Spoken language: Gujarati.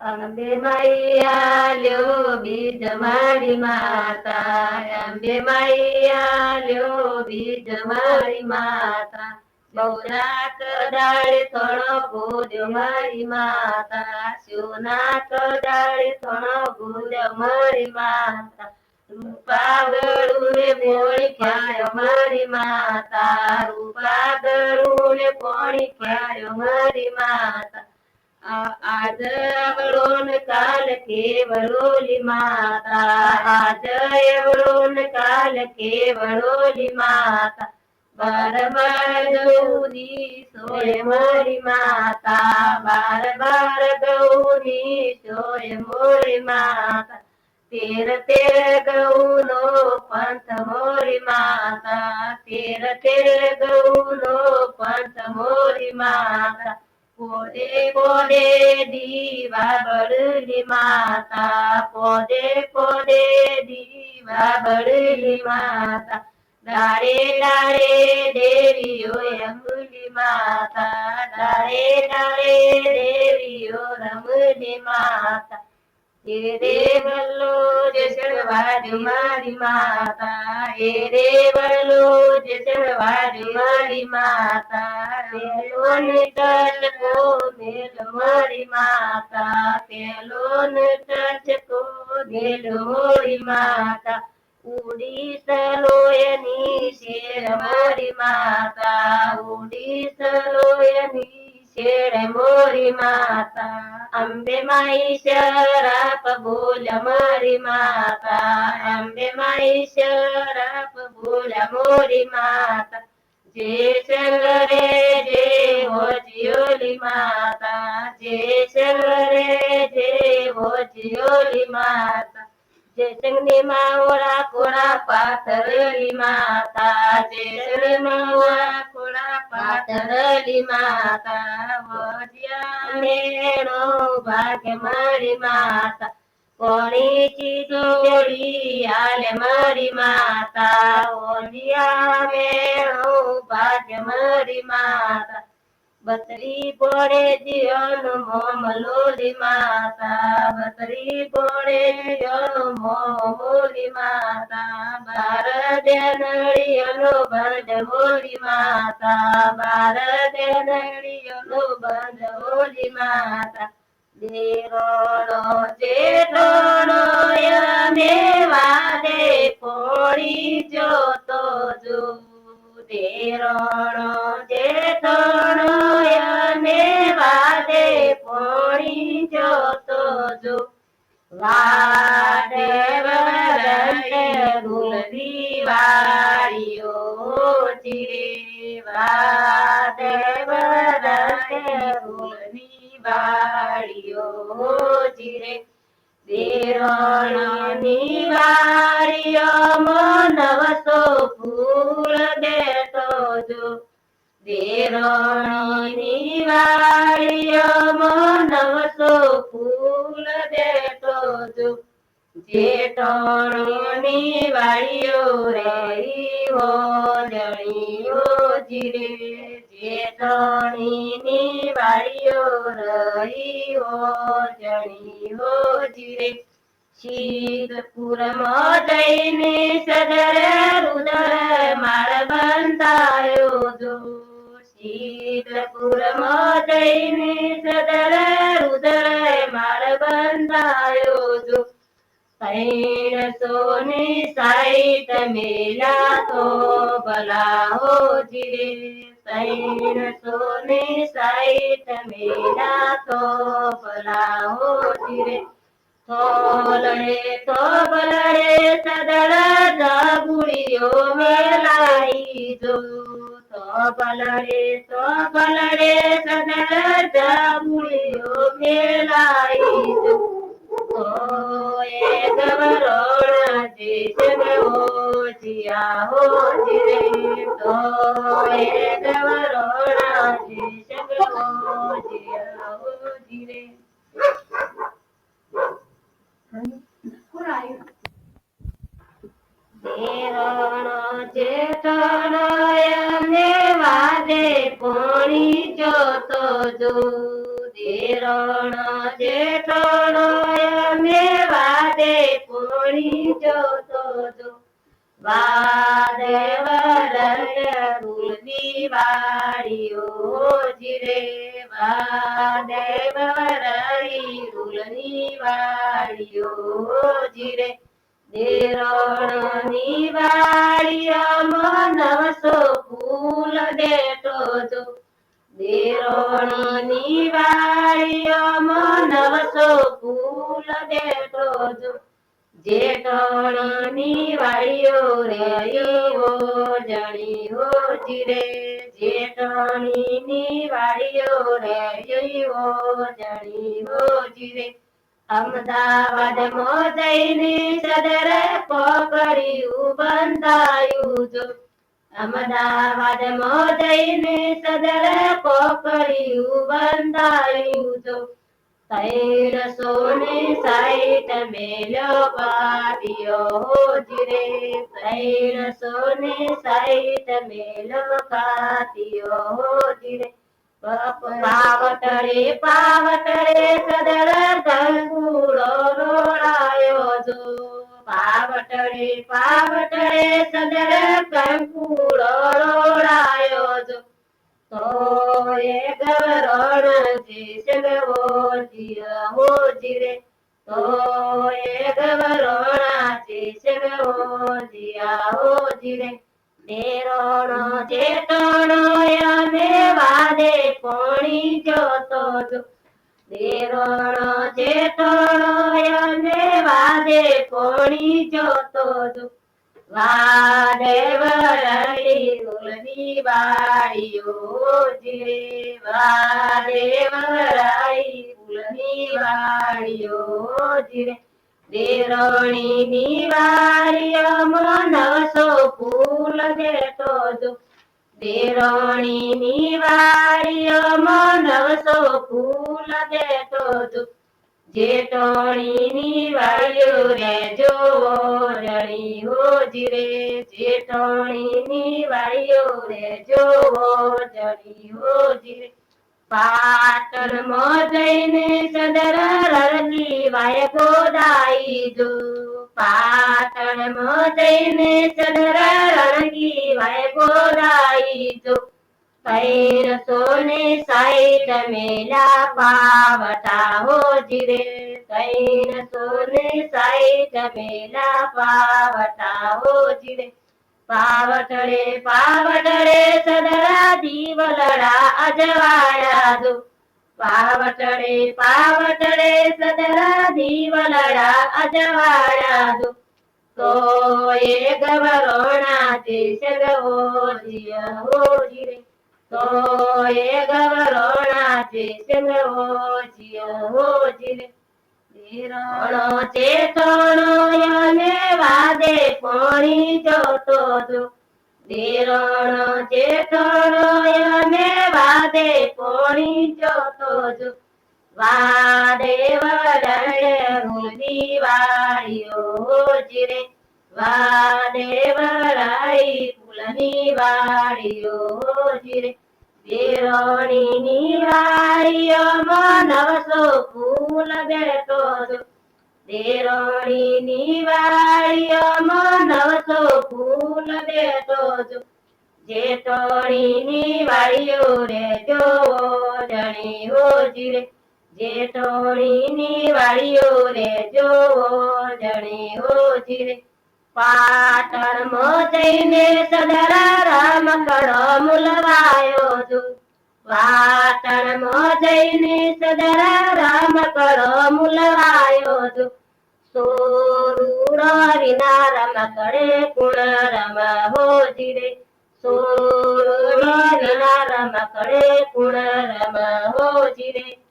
અંબે મૈયા લ્યો બીજ મારી માતા. અંબે મૈયા લ્યો બીજ મારી માતા. બહુનાક દાળે થોડો પૂજો મારી માતા. શિવનાક દાળે થોડો પૂજો મારી માતા. રૂપાગળું ને પોણી ખ્યાયો મારી માતા રૂપાગળું ને પોણી ખ્યાયો મારી માતા. આજ એવડો ને કાલ કેવડોલી માતા આજ એવડો ને કાલ કેવડોલી માતા. બાર બાર ગૌરી સોય મોરી માતા, બાર બાર ગૌરી સોય મોરી માતા. तेर तेर गौलो पंथ मोरी माता। तेर तेर पंथ मोरी माता। पोदे पोदे दीवा बड़ी माता। पोदे पोदे दीवा बड़ी माता। डारे देवी ओ रमली माता। डारे देवी ओ रमली माता। એ રે વલ્લો જે ચડવાડ્યું મારી માતા, એ રે વલ્લો જે ચડવાડ્યું મારી માતા પેલો ને ટચકો મેલ મારી માતા પેલો ને ટચકો મેલ મોરી માતા ઉડી સલોયની શેર શેર મોરી માતા અંબે માઈ શરાપ બોલ મારી માતા અંબે માઈ શરાપ બોલ મોરી માતા જે શંકરે જે હોજિયોલી માતા જે શંકરે જે હોજિયોલી માતા જે સંગની માવડા કોડા પાથરલી માતા, જે સંગની માવડા કોડા પાથરલી માતા વજ્યા મેળો ભાગ્ય મારી માતા, કોણી ચીજોડી આલે મારી માતા ઓલિયા મેળો ભાગ્ય મારી માતા બતરી પડે જીવન મોમ લોલી માતા, બતરી પડે જીવન મોલી માતા, બાર દેનડીયનો બંધ હોલી માતા, બાર દેનડીયનો બંધ હોલી માતા. દેરોણો જેઠોણો યમે વાદે પોળી જોતો જો દેરોણો જેઠોણો જોતો જો વાદે વરસે ગુલરી વાળીઓ ચીરે વાદે વરસે ગુલરી વાળીઓ ચીરે દેરોણની વાળીઓ જેઠોણની વાળીઓ હો જણીઓ જીરે જેઠોણીની વાળીઓ રહી હો જણીઓ જીરે શીતપુરમાં જઈને સદર રુદર માળ બંધાયો જો. શીતપુરમાં જઈને સદર માળ બંધાયો જો. સોની સાઈત મેલા તો ભલા હો જીરે તૈણ સોને સાઈત મેલા તો ભલા હો જીરે થોલડે તો બલડે સદળ જાગુડીઓ મેલાઈ જો. તો બલડે તો બલડે સદળ જાગુડીઓ મેલાઈ જો. એ ગવરોણા જે જગવો જીયા હો જીરે તો એ ગવરોણા જે જગવો જીયા હો જીરે દેવણો જેઠણો એમને વાદે પોણી જોતો જો દેરણ જેઠાણો જોતો જો. વાદે વરય તુલસી વાડીઓ જીરે વાદે વરઈ તુલસી વાડીઓ જીરે દેરણની નવસો ફૂલ દેતો જો. દેરણની વાડીઓમાં નવસો ફૂલ દેતો જો. જેઠણની વાળીઓ રે, એવો જણીઓ જીરે જેઠણીની વાળીઓ રે, એવો જણીઓ જીરે અમદાવાદમાં જઈને સદર પકડ્યું બંધાયું જો. અમદાવાદમાં સદર પકડ્યું બંધાયું જો. તૈરસો સોને સાઈટ મેલ્યો પાટિયો હોજરે. તૈરસો સોને સાઈટ મેલ્યો કાતિયો હોજરે. પાવટરે પાવટરે સદર ગંગુડો રોડાયો જો. પાવટરે પાવટરે સદર કંકુડો રોડાયો જો. તો એ ગવરણ જીસગવો જીય હો જીરે તો એ ગવરણા જીસગવો જીયા હો જીરે દેરોણો જેટણો અમે વાદે દેરોણો વાદે વરડી તુલસી વાડીઓ જીરે વાદે વરડી તુલસી વાડીઓ જીરે દેરણીની વાડીઓમાં નવસો ફૂલ દેતો જો દેરણીની વાડીઓમાં નવસો ફૂલ દેતો જો જેટણીની વાડીઓ રે જો રણી હો જીરે જેટણીની વાડીઓ રે જો જણી હો જીરે પાટણમાં જઈને સદર રણની વાય ગોદાઈ જો પાટણમાં જઈને સદર રણની વાય ગોદાઈ જો તૈરસો ને સાઈઠ મેલા પાવતા હો જીરે તૈરસો ને સાઈઠ મેલા પાવતા હો જીરે પાવટડે પાવટડે સદરા દીવલડા અજવાયા જો પાવટડે પાવટડે સદરા દીવલડા અજવાયા જો તો એ ગવરોણા તે સગવો જીય હો જીરે તો એ ગવરોણા તે સગવો જીય હો જીરે ધીરણો ચેતણો યને વાદે પોણી જોતો જો ધીરણો ચેતણો યને વાદે પોણી જોતો જો વાદે વરડે રૂડી વાળીઓ જીરે વાદે વરાઈ ફૂલની વાળીઓ જીરે દેરોણીની વાડીઓમાં નવસો ફૂલ બેઠો જો દેરોણીની વાડીઓમાં નવસો ફૂલ બેઠો જો જેઠોણીની વાડીઓ રે જો જણી હો જીરે જેઠોણીની વાડીઓ રે જો જણી હો જીરે પાટણમાં જઈને સદરા રામ કડો મુલવાયો જો પાટણમાં જઈને સદરા રામ કડો મુલવાયો જો સોરુડો વિના રમ કરે કુણ રમ હો જીરે સોરૂર વિના રમ કરે કુણ રમ હો જીરે